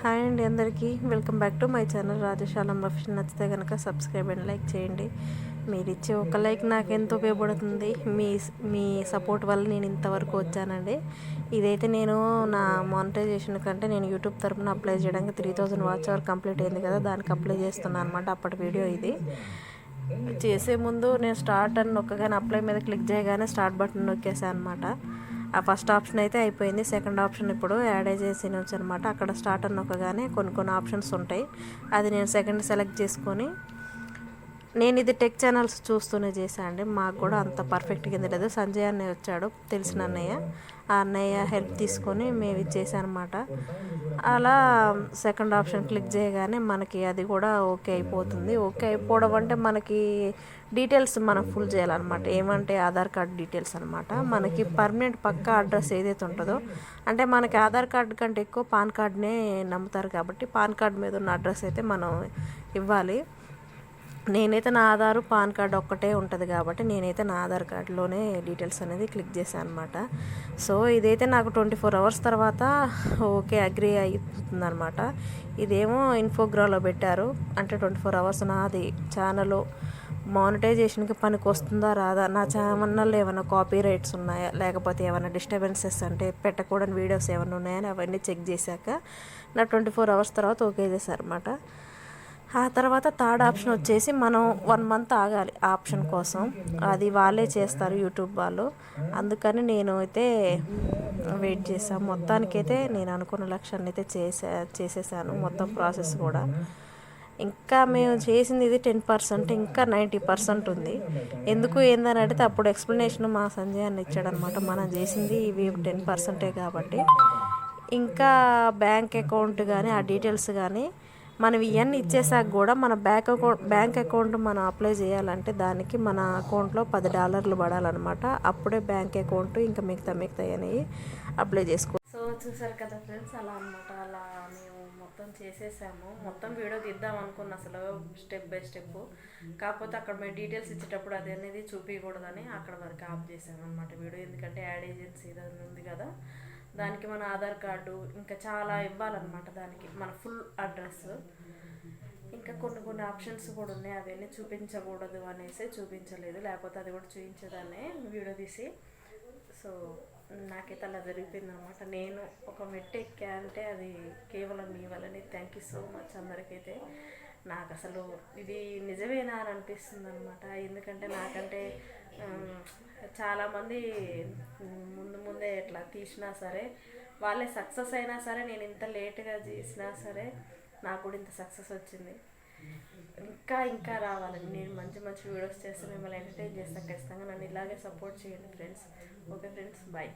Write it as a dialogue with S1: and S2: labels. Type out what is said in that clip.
S1: Hi అండి అందరికీ. Welcome back to my channel రాజశాలం రఫీష్ నచ్చితే కనుక సబ్స్క్రైబ్ అండ్ లైక్ చేయండి. మీరు ఇచ్చే ఒక లైక్ నాకు ఎంతో ఉపయోగపడుతుంది? మీ మీ సపోర్ట్ వల్ల నేను ఇంతవరకు వచ్చానండి. ఇదైతే నేను నా మానిటైజేషన్ కంటే నేను యూట్యూబ్ తరఫున అప్లై చేయడానికి three thousand watch hour complete అయింది కదా దానికి అప్లై చేస్తున్నాను అనమాట అప్పటి వీడియో ఇది. చేసే ముందు నేను స్టార్ట్ అని నొక్కగానే అప్లై మీద క్లిక్ చేయగానే స్టార్ట్ బటన్ నొక్కేసాను అనమాట ఆ ఫస్ట్ ఆప్షన్ అయితే అయిపోయింది. సెకండ్ ఆప్షన్ ఇప్పుడు యాడ్ చేసి అనమాట అక్కడ స్టార్ట్ అని కొన్ని కొన్ని ఆప్షన్స్ ఉంటాయి. అది నేను సెకండ్ సెలెక్ట్ చేసుకొని నేను ఇది టెక్ ఛానల్స్ చూస్తూనే చేశాను అండి. మాకు కూడా అంత పర్ఫెక్ట్ కింద లేదు సంజయ్ అన్నయ్య వచ్చాడు తెలిసిన అన్నయ్య. ఆ అన్నయ్య హెల్ప్ తీసుకొని మేము అనమాట అలా సెకండ్ ఆప్షన్ క్లిక్ చేయగానే మనకి అది కూడా ఓకే అయిపోతుంది. ఓకే అయిపోవడం అంటే మనకి డీటెయిల్స్ మనం ఫుల్ చేయాలన్నమాట. ఏమంటే ఆధార్ కార్డ్ డీటెయిల్స్ అనమాట మనకి పర్మనెంట్ పక్కా అడ్రస్ ఏదైతే ఉంటుందో అంటే మనకి ఆధార్ కార్డ్ కంటే ఎక్కువ పాన్ కార్డ్నే నమ్ముతారు కాబట్టి పాన్ కార్డ్ మీద ఉన్న అడ్రస్ అయితే మనం ఇవ్వాలి. నేనైతే నా ఆధారు పాన్ కార్డ్ ఒక్కటే ఉంటుంది కాబట్టి నేనైతే నా ఆధార్ కార్డులోనే డీటెయిల్స్ అనేది క్లిక్ చేశాను అనమాట సో ఇదైతే నాకు ట్వంటీ ఫోర్ అవర్స్ తర్వాత ఓకే అగ్రి అవుతుంది అనమాట ఇదేమో ఇన్ఫోగ్రాలో పెట్టారు. అంటే ట్వంటీ ఫోర్ అవర్స్ నాది ఛానల్. మానిటైజేషన్కి పనికి వస్తుందా రాదా? నా ఛానల్లో ఏమైనా కాపీ రైట్స్ ఉన్నాయా? లేకపోతే ఏమైనా డిస్టర్బెన్సెస్ అంటే పెట్టకూడని వీడియోస్ ఏమైనా ఉన్నాయని అవన్నీ చెక్ చేశాక నా ట్వంటీ ఫోర్ అవర్స్ తర్వాత ఓకే చేశారన్నమాట. ఆ తర్వాత థర్డ్ ఆప్షన్ వచ్చేసి మనం వన్ మంత్ ఆగాలి ఆప్షన్ కోసం. అది వాళ్ళే చేస్తారు యూట్యూబ్ వాళ్ళు. అందుకని నేను అయితే వెయిట్ చేశాను. మొత్తానికైతే నేను అనుకున్న లక్ష్యాన్ని అయితే చేసా చేసేసాను. మొత్తం ప్రాసెస్ కూడా. ఇంకా మేము చేసింది ఇది టెన్ పర్సెంట్ ఇంకా నైంటీ పర్సెంట్ ఉంది. ఎందుకు ఏందని అడిగితే అప్పుడు ఎక్స్ప్లెనేషన్ మా సంజయ్ అని ఇచ్చాడనమాట. మనం చేసింది ఇవి టెన్ పర్సెంటే కాబట్టి. ఇంకా బ్యాంక్ అకౌంట్ కానీ ఆ డీటెయిల్స్ కానీ మనం ఇవన్నీ ఇచ్చేసాక కూడా మన బ్యాంక్ అకౌంట్ బ్యాంక్ అకౌంట్ మనం అప్లై చేయాలంటే దానికి మన అకౌంట్లో పది డాలర్లు పడాలన్నమాట. అప్పుడే బ్యాంక్ అకౌంట్ ఇంకా మిగతా మిగతా అనేవి అప్లై చేసుకో. సో చూసారు కదా ఫ్రెండ్స్ అలా అనమాట అలా మేము మొత్తం చేసేసాము. మొత్తం వీడియో తీద్దాం అనుకున్న అసలు స్టెప్ బై స్టెప్. కాకపోతే అక్కడ మేము డీటెయిల్స్ ఇచ్చేటప్పుడు అది అనేది చూపించకూడదని అక్కడ వరకు ఆఫ్ చేసాము అనమాట వీడియో. ఎందుకంటే యాడ్ ఏజెన్సీ ఉంది కదా. దానికి మన ఆధార్ కార్డు ఇంకా చాలా ఇవ్వాలన్నమాట దానికి మన ఫుల్ అడ్రస్ ఇంకా కొన్ని కొన్ని ఆప్షన్స్ కూడా ఉన్నాయి అవన్నీ చూపించకూడదు అనేసి చూపించలేదు. లేకపోతే అది కూడా చూపించేదాన్ని వీడియో తీసి. సో నాకైతే అలా జరిగిపోయింది అనమాట నేను ఒక మెట్టు ఎక్కా అంటే అది కేవలం మీ వల్లనే. థ్యాంక్ యూ సో మచ్ అందరికైతే. నాకు అసలు ఇది నిజమేనా అని అనిపిస్తుంది అనమాట ఎందుకంటే నాకంటే చాలామంది ముందు ముందే ఎట్లా తీసినా సరే వాళ్ళే సక్సెస్ అయినా సరే నేను ఇంత లేట్గా చేసినా సరే నాకు కూడా ఇంత సక్సెస్ వచ్చింది. ఇంకా ఇంకా రావాలండి నేను మంచి మంచి వీడియోస్ చేస్తే మిమ్మల్ని ఎంటర్టైన్ చేస్తాను ఖచ్చితంగా నన్ను ఇలాగే సపోర్ట్ చేయండి ఫ్రెండ్స్ ఓకే ఫ్రెండ్స్ బాయ్